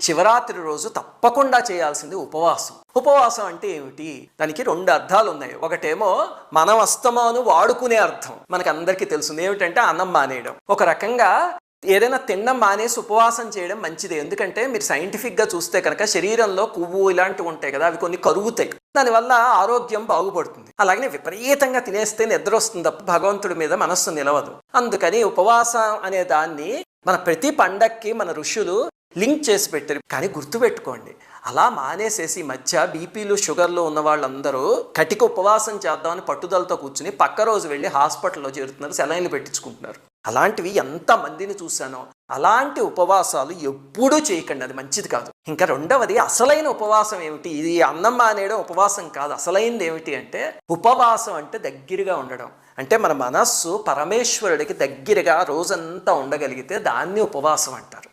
శివరాత్రి రోజు తప్పకుండా చేయాల్సింది ఉపవాసం. ఉపవాసం అంటే ఏమిటి? దానికి రెండు అర్థాలు ఉన్నాయి ఒకటేమో మనం అస్తమాను వాడుకునే అర్థం. మనకు అందరికీ తెలుసు ఏమిటంటే అన్నం మానేయడం. ఒక రకంగా ఏదైనా తినడం మానేసి ఉపవాసం చేయడం మంచిది. ఎందుకంటే మీరు సైంటిఫిక్గా చూస్తే కనుక శరీరంలో కొవ్వు ఇలాంటివి ఉంటాయి కదా అవి కొన్ని కరుగుతాయి. దానివల్ల ఆరోగ్యం బాగుపడుతుంది. అలాగే విపరీతంగా తినేస్తే నిద్ర వస్తుంది తప్ప భగవంతుడి మీద మనస్సు నిలవదు. అందుకని ఉపవాసం అనే దాన్ని మన ప్రతి పండక్కి మన ఋషులు లింక్ చేసి పెట్టారు. కానీ గుర్తుపెట్టుకోండి అలా మానేసేసి మధ్య బీపీలు షుగర్లు ఉన్న వాళ్ళందరూ కటిక ఉపవాసం చేద్దామని పట్టుదలతో కూర్చుని పక్క రోజు వెళ్ళి హాస్పిటల్లో చేరుతున్నారు సెలైన్లు పెట్టించుకుంటున్నారు. అలాంటివి ఎంతమందిని చూశానో అలాంటి ఉపవాసాలు ఎప్పుడూ చేయకండి అది మంచిది కాదు. ఇంకా రెండవది అసలైన ఉపవాసం ఏమిటి? ఇది అన్నం మానేయడం ఉపవాసం కాదు. అసలైనది ఏమిటి అంటే ఉపవాసం అంటే దగ్గరగా ఉండడం. అంటే మన మనస్సు పరమేశ్వరుడికి దగ్గరగా రోజంతా ఉండగలిగితే దాన్ని ఉపవాసం అంటారు.